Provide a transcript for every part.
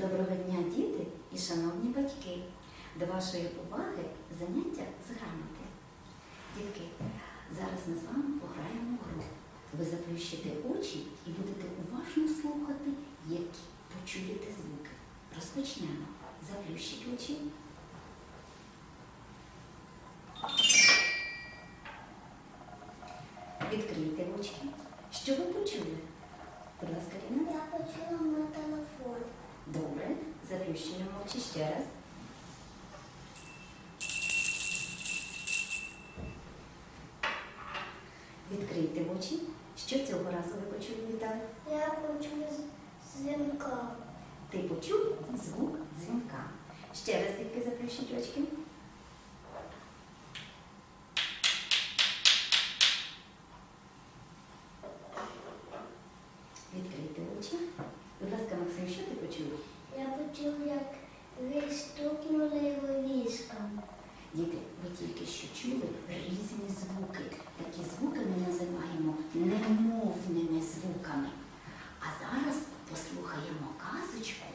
Доброго дня, діти і шановні батьки. До вашої уваги заняття з грамоти. Дітки, зараз ми з вами пограємо в гру. Ви заплющите очі і будете уважно слухати, які почуєте звуки. Розпочнемо. Заплющіть очі. Відкрийте очки. Що ви почули? Будь ласка. Я почула мій телефон. Добре, заплющуємо очі ще раз. Відкрийте очі. Що цього разу ви почули Віталій? Я почула з- дзвінка. Ти почув звук дзвінка. Ще раз тільки заплющіть очки. Відкрийте очі. Будь ласка, Максим, що ти почув? Я почула, як ви стукнули його візком. Діти, ви тільки що чули різні звуки. Такі звуки ми називаємо немовними звуками. А зараз послухаємо казочку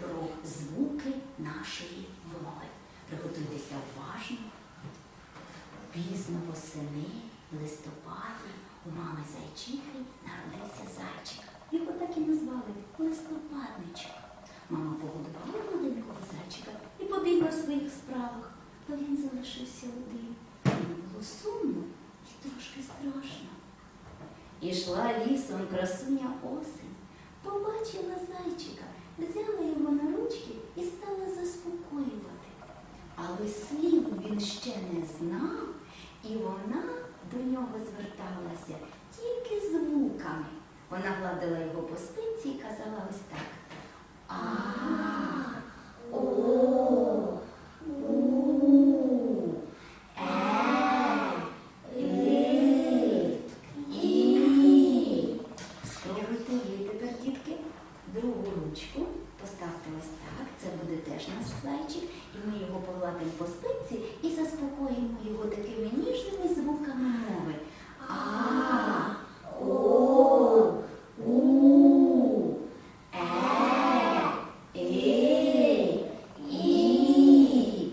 про звуки нашої мови. Приготуйтеся уважно. Пізно восени, листопаді у мами зайчихи народився зайчик. Його так і назвали листопадничок. Мама погодувала маленького зайчика і побігла в своїх справах, а він залишився один. Сумно і трошки страшно. Ішла лісом красуня осень, побачила зайчика, взяла його на ручки і стала заспокоювати. Але слів він ще не знав, і вона до нього зверталася тільки звуками. Вона гладила його по спинці і казала ось так. А, о, у, е, и, і. Спробуйте ви тепер, дітки, другу ручку поставте ось так. Це буде теж наш зайчик. І ми його погладимо по і заспокоїмо його такими ніжними звуками мови. А, о, у, е, і, і.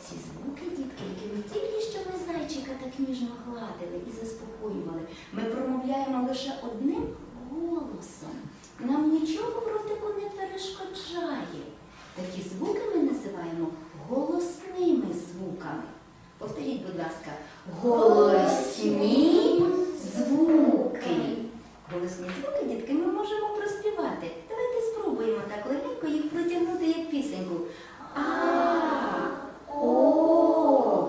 Ці звуки, дітки, які ми тільки що ми зайчика так ніжно гладили і заспокоювали, ми промовляємо лише одним голосом. Нам нічого в ротику не перешкоджає. Такі звуки ми називаємо голосними звуками. Повторіть, будь ласка, голосні звуки. Голосні звуки, дітки, ми можемо проспівати. Давайте спробуємо так легенько їх протягнути як пісеньку. А, о,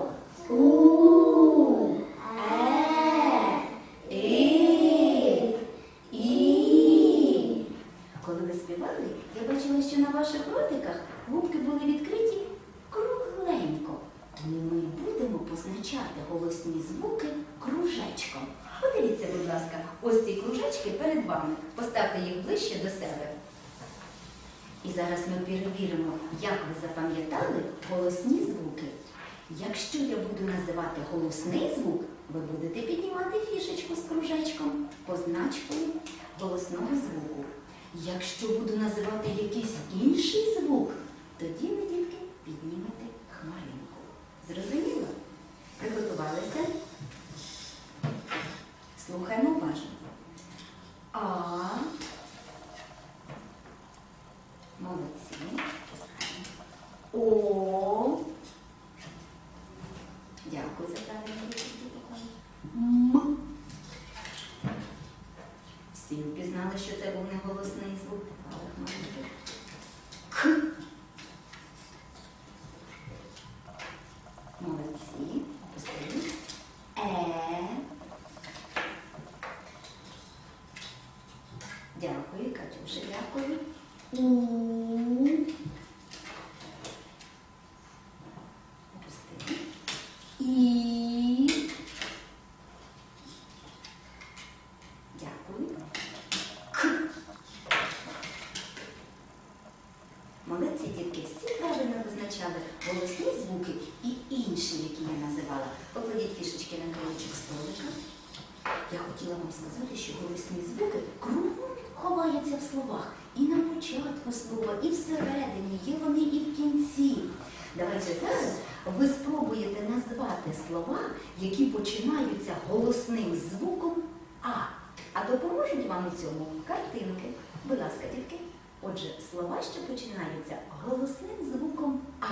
у, е, і, і. Коли ви співали, я бачила, що на ваших ротиках губки були відкриті кругленько. Тому ми позначати голосні звуки кружечком. Подивіться, будь ласка, ось ці кружечки перед вами. Поставте їх ближче до себе. І зараз ми перевіримо, як ви запам'ятали голосні звуки. Якщо я буду називати голосний звук, ви будете піднімати фішечку з кружечком, позначкою голосного звуку. Якщо буду називати якийсь інший звук, тоді ви, дітки, піднімете хмаринку. Зрозуміло? Приготувалися? Слухаємо уважно. А. Молодці. О. Дякую за правильну відповідь. М. Всі впізнали, що це був не голосний звук, але хмаринки. К. Молодці. Опустили. Е. Дякую, Катюша, дякую. Опустили. І. Дякую. К. Молодці дітки, всі правильно визначали голосні звуки і інші, які я називала. Покладіть фішечки на краєчок столика. Я хотіла вам сказати, що голосні звуки кругом ховаються в словах. і на початку слова, і всередині, є вони і в кінці. Давайте зараз ви спробуєте назвати слова, які починаються голосним звуком А. А допоможуть вам у цьому картинки. Будь ласка, дітки. Отже, слова, що починаються голосним звуком А.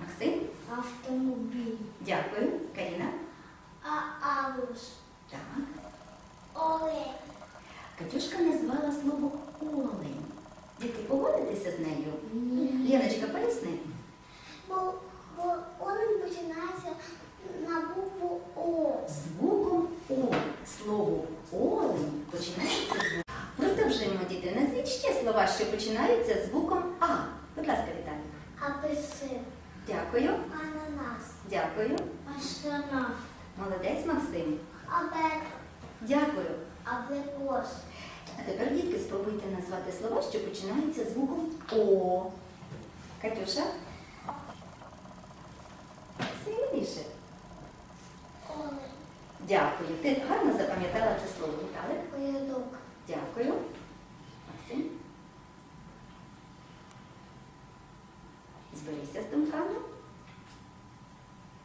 Максим, Автомобіль. дякую. Каріна. А авус. Так. Олег. Катюшка назвала слово олень. Дітки, погодитеся з нею? Ні. Леночка, поясни. Бо, бо олень починається на букву О. Звуком О. Слово олень починається звуком. Продовжуємо, діти. Назвіть ще слова, що починаються звуком А. Будь ласка, Віталій. Апельсин. Дякую. Ананас. Дякую. Астронавт. Молодець Максим. Абек. Дякую. Абрикос. А тепер, дітки, спробуйте назвати слова, що починаються звуком О. Катюша. Сильніше. Дякую. Ти гарно запам'ятала це слово, Віталик. Порядок. Дякую. Максим. Зберися з думками.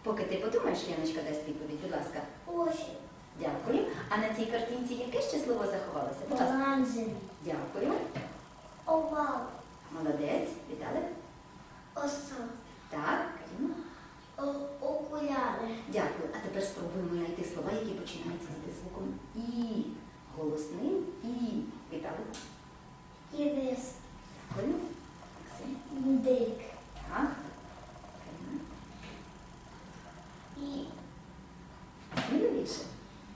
Поки ти подумаєш, Яночка дасть відповідь, будь ласка. Осінь. Дякую. А на цій картинці яке ще слово заховалося? Будь ласка. Оранжевий. Дякую. Овал. Молодець. Віталик. Оса. Так, Каріна. Окуляри. Дякую. А тепер спробуємо знайти слова, які починаються зі звуком І. Голосним І. Віталик. Ірис. Дякую. Максим. Індик. Так. Каріна. І Сміливіше.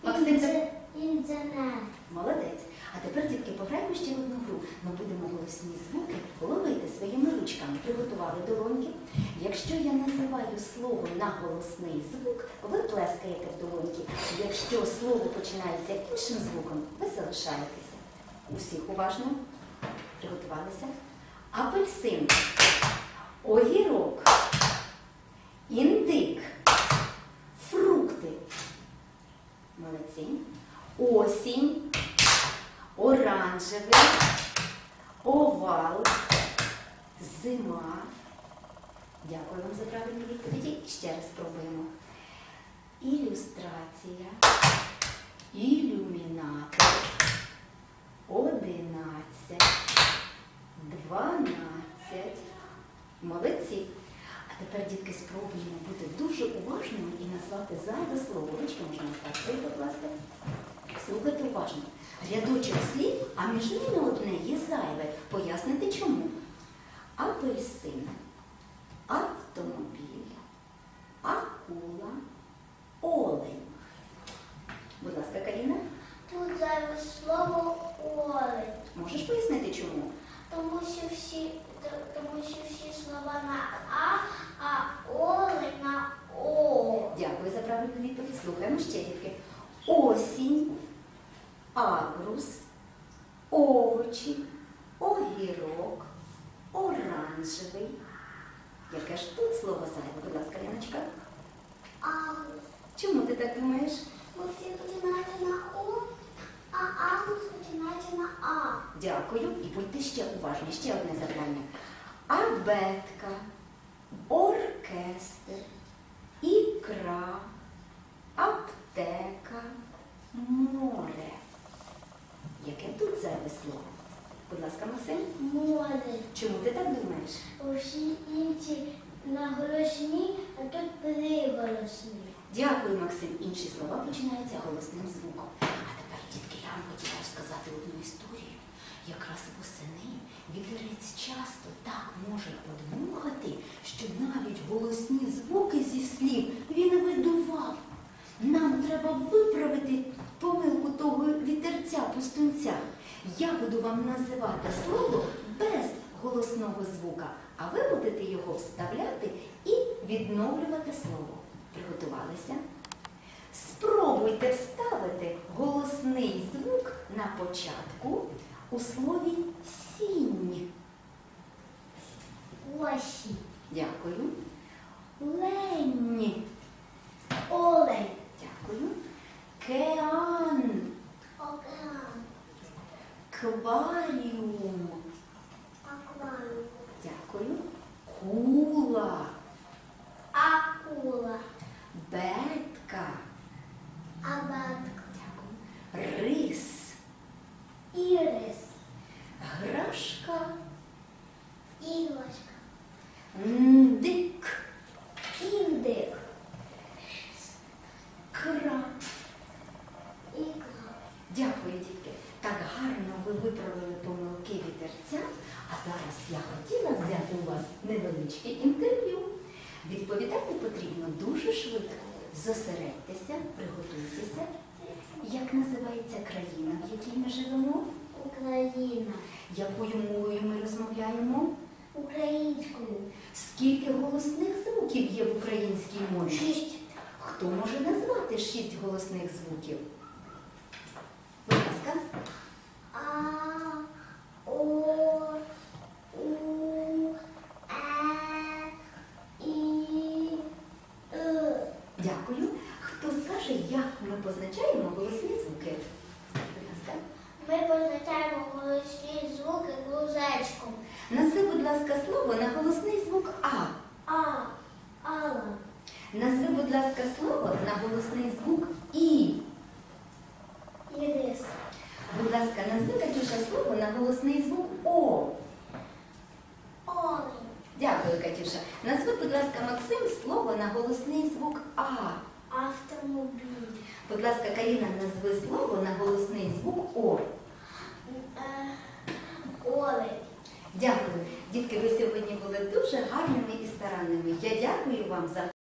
Максим, це інже- інженер. молодець. А тепер, дітки, пограємо ще в одну гру. Ми будемо голосні звуки ловити своїми ручками. Приготували долоньки. Якщо я називаю слово на голосний звук, ви плескаєте в долоньки. Якщо слово починається іншим звуком, ви залишаєтеся. Усіх уважно приготувалися. Апельсин, огірок, індик, фрукти. Молодці. Осінь, оранжевий, овал, зима. Дякую вам за правильні відповіді. Ще раз спробуємо. Ілюстрація, ілюмінатор, одинадцять, дванадцять. Молодці. А тепер, дітки, спробуємо бути дуже уважними і назвати зайве слово. Ручки можна стати, будь ласка. Слухайте уважно. Рядочок слів, а між ними одне є зайве. Поясните чому. Апельсин, автомобіль, акула, олень. Будь ласка, Каріна, Тут зайве слово олень. можеш пояснити чому? Тому що всі, тому що всі слова на А, а олень на О. Дякую за правильну відповідь. Слухаємо ще тільки. Осінь, агрус, овочі, огірок, оранжевий. Яке ж тут слово зайве? Будь ласка, Ліночка. Агус. Чому ти так думаєш? Бо всі починаються на О, а агус починається на А. Дякую. І будьте ще уважні. Ще одне завдання. Абетка, оркестр, ікра, аптека, море. Яке тут зайве слово? Будь ласка, Максим. Море. Чому ти так думаєш? Усі інші наголосні, а тут приголосні. Дякую, Максим. Інші слова починаються голосним звуком. А тепер, дітки, я вам хотіла розказати одну історію. Якраз восени вітерець часто так може подмухати, що навіть голосні звуки зі слів він видував. Нам треба виправити помилку того вітерця пустунця. Я буду вам називати слово без голосного звука, а ви будете його вставляти і відновлювати слово. Приготувалися? Спробуйте вставити голосний звук на початку у слові сінь. Осінь. Дякую. Лень. Олень. Дякую. Кеан. Океан. Кваріум. Кула, акула, бетка, абатка, дякую, рис, ірис, грашка, іглочка, ндик, індик, краб. ікла. Дякую, дітки. Так гарно ви виправили помилки вітерця. А зараз я хотіла взяти у вас невеличке інтерв'ю. Відповідати потрібно дуже швидко. Зосередьтеся, приготуйтеся. Як називається країна, в якій ми живемо? Україна, Якою мовою ми розмовляємо? українською, Скільки голосних звуків є в українській мові? шість, Хто може назвати шість голосних звуків? Будь ласка. а, о, у, е, і, е. Дякую. Хто скаже, як ми позначаємо голосні звуки? Будь ласка. Ми позначаємо голосні звуки кружечком. Назви, будь ласка, слово на голосний звук А. А, ала, Назви, будь ласка, слово на голосний звук І. ірис, Будь ласка, назви Катюша слово на голосний звук О. олень, Дякую, Катюша. Назви, будь ласка, Максим слово на голосний звук А. автомобіль, Будь ласка, Каріна, назви слово на голосний звук О. е, олень. Дякую. Дітки, ви сьогодні були дуже гарними і старанними. Я дякую вам за